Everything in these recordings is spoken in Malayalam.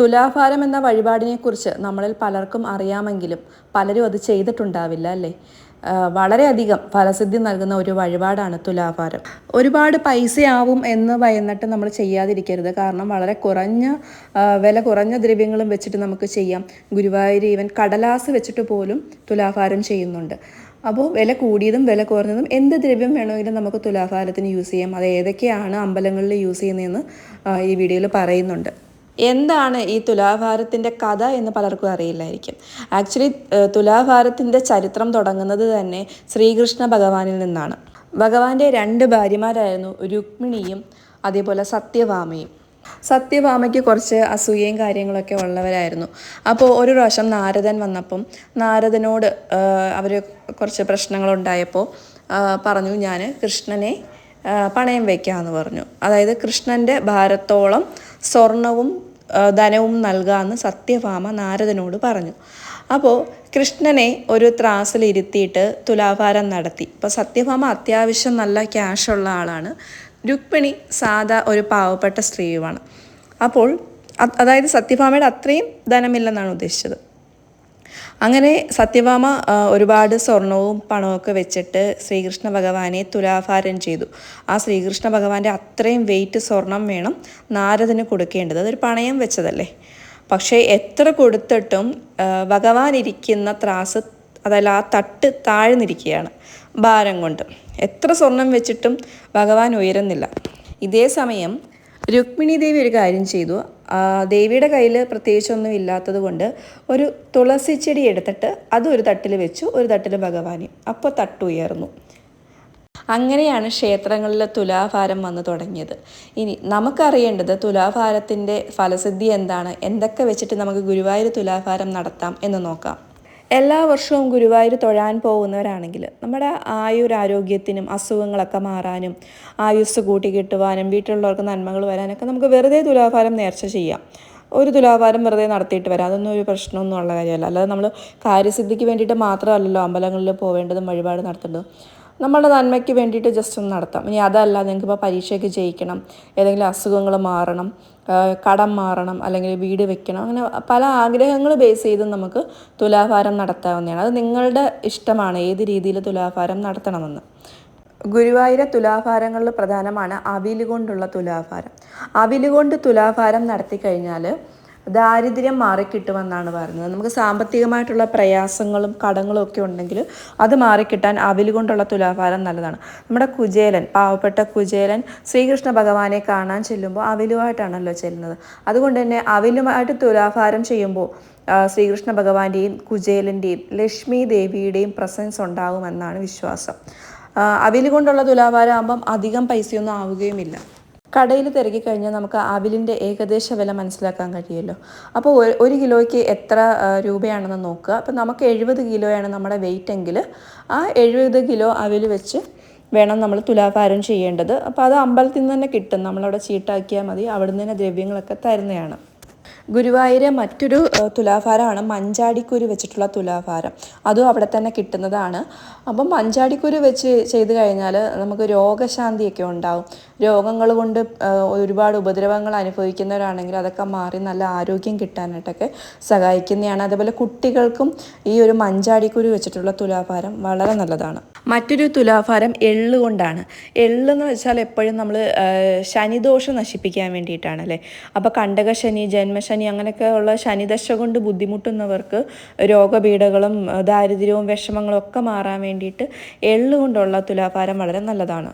തുലാഭാരം എന്ന വഴിപാടിനെക്കുറിച്ച് നമ്മളിൽ പലർക്കും അറിയാമെങ്കിലും പലരും അത് ചെയ്തിട്ടുണ്ടാവില്ല അല്ലേ? വളരെയധികം ഫലസിദ്ധി നൽകുന്ന ഒരു വഴിപാടാണ് തുലാഭാരം. ഒരുപാട് പൈസയാവും എന്ന് ഭയന്നിട്ട് നമ്മൾ ചെയ്യാതിരിക്കരുത്. കാരണം വളരെ കുറഞ്ഞ വില കുറഞ്ഞ ദ്രവ്യങ്ങളും വെച്ചിട്ട് നമുക്ക് ചെയ്യാം. ഗുരുവായൂർ ഈവൻ കടലാസ് വെച്ചിട്ട് പോലും തുലാഭാരം ചെയ്യുന്നുണ്ട്. അപ്പോൾ വില കൂടിയതും വില കുറഞ്ഞതും എന്ത് ദ്രവ്യം വേണമെങ്കിലും നമുക്ക് തുലാഭാരത്തിന് യൂസ് ചെയ്യാം. അത് ഏതൊക്കെയാണ് അമ്പലങ്ങളിൽ യൂസ് ചെയ്യുന്നതെന്ന് ഈ വീഡിയോയിൽ പറയുന്നുണ്ട്. എന്താണ് ഈ തുലാഭാരത്തിന്റെ കഥ എന്ന് പലർക്കും അറിയില്ലായിരിക്കും. ആക്ച്വലി തുലാഭാരത്തിന്റെ ചരിത്രം തുടങ്ങുന്നത് തന്നെ ശ്രീകൃഷ്ണ ഭഗവാനിൽ നിന്നാണ്. ഭഗവാന്റെ രണ്ട് ഭാര്യമാരായിരുന്നു രുക്മിണിയും അതേപോലെ സത്യഭാമയും സത്യഭാമയ്ക്ക് കുറച്ച് അസൂയയും കാര്യങ്ങളൊക്കെ ഉള്ളവരായിരുന്നു. അപ്പോൾ ഒരു പ്രാവശ്യം നാരദൻ വന്നപ്പം നാരദനോട് അവർ കുറച്ച് പ്രശ്നങ്ങളുണ്ടായപ്പോൾ പറഞ്ഞു ഞാൻ കൃഷ്ണനെ പണയം വയ്ക്കാമെന്ന് പറഞ്ഞു. അതായത് കൃഷ്ണന്റെ ഭാരത്തോളം സ്വർണവും ധനവും നൽകാമെന്ന് സത്യഭാമ നാരദനോട് പറഞ്ഞു. അപ്പോൾ കൃഷ്ണനെ ഒരു ത്രാസിലിരുത്തിയിട്ട് തുലാഭാരം നടത്തി. അപ്പോൾ സത്യഭാമ അത്യാവശ്യം നല്ല ക്യാഷുള്ള ആളാണ്. രുക്മിണി സാധാ ഒരു പാവപ്പെട്ട സ്ത്രീയുമാണ്. അപ്പോൾ അതായത് സത്യഭാമയുടെ അത്രയും ധനമില്ലെന്നാണ് ഉദ്ദേശിച്ചത്. അങ്ങനെ സത്യഭാമ ഒരുപാട് സ്വർണവും പണമൊക്കെ വെച്ചിട്ട് ശ്രീകൃഷ്ണ ഭഗവാനെ തുലാഭാരം ചെയ്തു. ആ ശ്രീകൃഷ്ണ ഭഗവാന്റെ അത്രയും വെയിറ്റ് സ്വർണം വേണം നാരദന് കൊടുക്കേണ്ടത്. അതൊരു പണയം വെച്ചതല്ലേ? പക്ഷേ എത്ര കൊടുത്തിട്ടും ഭഗവാൻ ഇരിക്കുന്ന ത്രാസ് അതല്ല ആ തട്ട് താഴ്ന്നിരിക്കുകയാണ് ഭാരം കൊണ്ട്. എത്ര സ്വർണം വെച്ചിട്ടും ഭഗവാൻ ഉയരുന്നില്ല. ഇതേ സമയം രുക്മിണി ദേവി ഒരു കാര്യം ചെയ്തു. ദേവിയുടെ കയ്യിൽ പ്രത്യേകിച്ചൊന്നും ഇല്ലാത്തത് കൊണ്ട് ഒരു തുളസി ചെടി എടുത്തിട്ട് അത് ഒരു തട്ടിൽ വെച്ചു ഒരു തട്ടിൽ ഭഗവാനെ. അപ്പോൾ തട്ടുയർന്നു. അങ്ങനെയാണ് ക്ഷേത്രങ്ങളിൽ തുലാഭാരം വന്നു തുടങ്ങിയത്. ഇനി നമുക്കറിയേണ്ടത് തുലാഭാരത്തിന്റെ ഫലസിദ്ധി എന്താണ്? എന്തൊക്കെ വെച്ചിട്ട് നമുക്ക് ഗുരുവായൂർ തുലാഭാരം നടത്താം എന്ന് നോക്കാം. എല്ലാ വർഷവും ഗുരുവായൂർ തൊഴാൻ പോകുന്നവരാണെങ്കിൽ നമ്മുടെ ആയുരാരോഗ്യത്തിനും അസുഖങ്ങളൊക്കെ മാറാനും ആയുസ് കൂട്ടി കിട്ടുവാനും വീട്ടിലുള്ളവർക്ക് നന്മകൾ വരാനൊക്കെ നമുക്ക് വെറുതെ തുലാഭാരം നേർച്ച ചെയ്യാം. ഒരു തുലാഭാരം വെറുതെ നടത്തിയിട്ട് വരാം. അതൊന്നും ഒരു പ്രശ്നമൊന്നും ഉള്ള കാര്യമല്ല. അല്ലാതെ നമ്മൾ കാര്യസിദ്ധിക്ക് വേണ്ടിയിട്ട് മാത്രമല്ലല്ലോ അമ്പലങ്ങളിൽ പോവേണ്ടതും വഴിപാട് നടത്തേണ്ടതും. നമ്മളുടെ നന്മയ്ക്ക് വേണ്ടിയിട്ട് ജസ്റ്റ് ഒന്ന് നടത്താം. ഇനി അതല്ല നിങ്ങൾക്ക് ഇപ്പോൾ പരീക്ഷയ്ക്ക് ജയിക്കണം ഏതെങ്കിലും അസുഖങ്ങൾ മാറണം കടം മാറണം അല്ലെങ്കിൽ വീട് വെക്കണം അങ്ങനെ പല ആഗ്രഹങ്ങൾ ബേസ് ചെയ്ത് നമുക്ക് തുലാഭാരം നടത്താവുന്നതാണ്. അത് നിങ്ങളുടെ ഇഷ്ടമാണ് ഏത് രീതിയിൽ തുലാഭാരം നടത്തണമെന്ന്. ഗുരുവായൂര തുലാഭാരങ്ങളിൽ പ്രധാനമാണ് അവിൽ കൊണ്ടുള്ള തുലാഭാരം. അവിൽ കൊണ്ട് തുലാഭാരം നടത്തി കഴിഞ്ഞാൽ ദാരിദ്ര്യം മാറിക്കിട്ടുമെന്നാണ് പറയുന്നത്. നമുക്ക് സാമ്പത്തികമായിട്ടുള്ള പ്രയാസങ്ങളും കടങ്ങളും ഒക്കെ ഉണ്ടെങ്കിൽ അത് മാറിക്കിട്ടാൻ അവിൽ കൊണ്ടുള്ള തുലാഭാരം നല്ലതാണ്. നമ്മുടെ കുചേലൻ പാവപ്പെട്ട കുചേലൻ ശ്രീകൃഷ്ണ ഭഗവാനെ കാണാൻ ചെല്ലുമ്പോൾ അവിലുമായിട്ടാണല്ലോ ചെല്ലുന്നത്. അതുകൊണ്ട് തന്നെ അവിലുമായിട്ട് തുലാഭാരം ചെയ്യുമ്പോൾ ശ്രീകൃഷ്ണ ഭഗവാന്റെയും കുചേലന്റെയും ലക്ഷ്മി ദേവിയുടെയും പ്രസൻസ് ഉണ്ടാകുമെന്നാണ് വിശ്വാസം. ആ, അവിൽ കൊണ്ടുള്ള തുലാഭാരം ആകുമ്പം അധികം പൈസയൊന്നും ആവുകയുമില്ല. കടയിൽ തിരക്കി കഴിഞ്ഞാൽ നമുക്ക് അവിലിന്റെ ഏകദേശ വില മനസ്സിലാക്കാൻ കഴിയുമല്ലോ. അപ്പോൾ ഒരു- കിലോയ്ക്ക് എത്ര രൂപയാണെന്ന് നോക്കുക. അപ്പോൾ നമുക്ക് എഴുപത് കിലോയാണ് നമ്മുടെ വെയിറ്റ് എങ്കിൽ ആ എഴുപത് കിലോ അവിൽ വെച്ച് വേണം നമ്മൾ തുലാഭാരം ചെയ്യേണ്ടത്. അപ്പോൾ അത് അമ്പലത്തിൽ നിന്ന് തന്നെ കിട്ടും. നമ്മളവിടെ ചീട്ടാക്കിയാൽ മതി. അവിടുന്ന് തന്നെ ദ്രവ്യങ്ങളൊക്കെ തരുന്നതാണ്. ഗുരുവായൂര് മറ്റൊരു തുലാഭാരമാണ്. മഞ്ചാടിക്കുരു വെച്ചിട്ടുള്ള തുലാഭാരം. അതും അവിടെ തന്നെ കിട്ടുന്നതാണ്. അപ്പം മഞ്ചാടിക്കുരു വെച്ച് ചെയ്ത് കഴിഞ്ഞാൽ നമുക്ക് രോഗശാന്തിയൊക്കെ ഉണ്ടാവും. രോഗങ്ങൾ കൊണ്ട് ഒരുപാട് ഉപദ്രവങ്ങൾ അനുഭവിക്കുന്നവരാണെങ്കിൽ അതൊക്കെ മാറി നല്ല ആരോഗ്യം കിട്ടാനായിട്ടൊക്കെ സഹായിക്കുന്നതാണ്. അതേപോലെ കുട്ടികൾക്കും ഈ ഒരു മഞ്ചാടിക്കുരു വെച്ചിട്ടുള്ള തുലാഭാരം വളരെ നല്ലതാണ്. മറ്റൊരു തുലാഭാരം എള്ളുകൊണ്ടാണ് കൊണ്ടാണ്. എള്ള് എന്ന് വെച്ചാൽ എപ്പോഴും നമ്മൾ ശനിദോഷം നശിപ്പിക്കാൻ വേണ്ടിയിട്ടാണ് അല്ലേ? അപ്പോൾ കണ്ടകശനി ജന്മശനി അങ്ങനെയൊക്കെ ഉള്ള ശനിദശ കൊണ്ട് ബുദ്ധിമുട്ടുന്നവർക്ക് രോഗപീഠകളും ദാരിദ്ര്യവും വിഷമങ്ങളും ഒക്കെ മാറാൻ വേണ്ടിയിട്ട് എള്ള് കൊണ്ടുള്ള തുലാഭാരം വളരെ നല്ലതാണ്.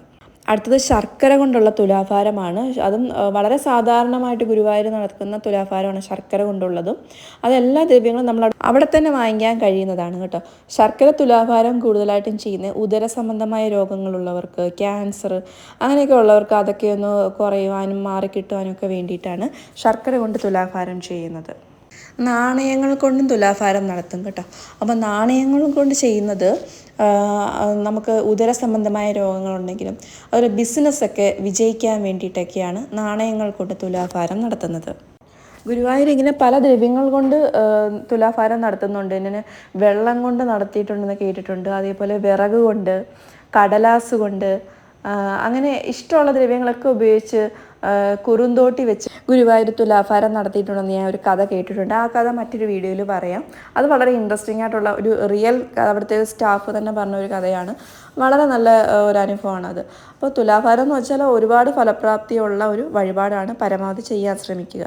അടുത്തത് ശർക്കര കൊണ്ടുള്ള തുലാഭാരമാണ്. അതും വളരെ സാധാരണമായിട്ട് ഗുരുവായൂർ നടക്കുന്ന തുലാഭാരമാണ് ശർക്കര കൊണ്ടുള്ളതും. അതെല്ലാ ദ്രവ്യങ്ങളും നമ്മൾ അവിടെ- തന്നെ വാങ്ങിക്കാൻ കഴിയുന്നതാണ് കേട്ടോ. ശർക്കര തുലാഭാരം കൂടുതലായിട്ടും ചെയ്യുന്നത് ഉദര സംബന്ധമായ രോഗങ്ങളുള്ളവർക്ക് ക്യാൻസർ അങ്ങനെയൊക്കെ ഉള്ളവർക്ക് അതൊക്കെ ഒന്ന് കുറയുവാനും മാറിക്കിട്ടുവാനും ഒക്കെ വേണ്ടിയിട്ടാണ് ശർക്കര കൊണ്ട് തുലാഭാരം ചെയ്യുന്നത്. നാണയങ്ങൾ കൊണ്ടും തുലാഭാരം നടത്തും കേട്ടോ. അപ്പോൾ നാണയങ്ങൾ കൊണ്ട് ചെയ്യുന്നത് നമുക്ക് ഉദര സംബന്ധമായ രോഗങ്ങളുണ്ടെങ്കിലും അതൊരു ബിസിനസ്സൊക്കെ വിജയിക്കാൻ വേണ്ടിയിട്ടൊക്കെയാണ് നാണയങ്ങൾ കൊണ്ട് തുലാഭാരം നടത്തുന്നത്. ഗുരുവായൂർ ഇങ്ങനെ പല ദ്രവ്യങ്ങൾ കൊണ്ട് തുലാഭാരം നടത്തുന്നുണ്ട്. ഇങ്ങനെ വെള്ളം കൊണ്ട് നടത്തിയിട്ടുണ്ടെന്ന് കേട്ടിട്ടുണ്ട്. അതേപോലെ വിറക് കൊണ്ട് കടലാസ് കൊണ്ട് അങ്ങനെ ഇഷ്ടമുള്ള ദ്രവ്യങ്ങളൊക്കെ ഉപയോഗിച്ച് കുറുന്തോട്ടി വെച്ച് ഗുരുവായൂർ തുലാഭാരം നടത്തിയിട്ടുണ്ടെന്ന് ഞാൻ ഒരു കഥ കേട്ടിട്ടുണ്ട്. ആ കഥ മറ്റൊരു വീഡിയോയിൽ പറയാം. അത് വളരെ ഇൻട്രസ്റ്റിംഗ് ആയിട്ടുള്ള ഒരു റിയൽ അവിടുത്തെ സ്റ്റാഫ് തന്നെ പറഞ്ഞ ഒരു കഥയാണ്. വളരെ നല്ല ഒരു അനുഭവമാണ് അത്. അപ്പോൾ തുലാഭാരം എന്ന് വെച്ചാൽ ഒരുപാട് ഫലപ്രാപ്തിയുള്ള ഒരു വഴിപാടാണ് പരമാവധി ചെയ്യാൻ ശ്രമിക്കുക.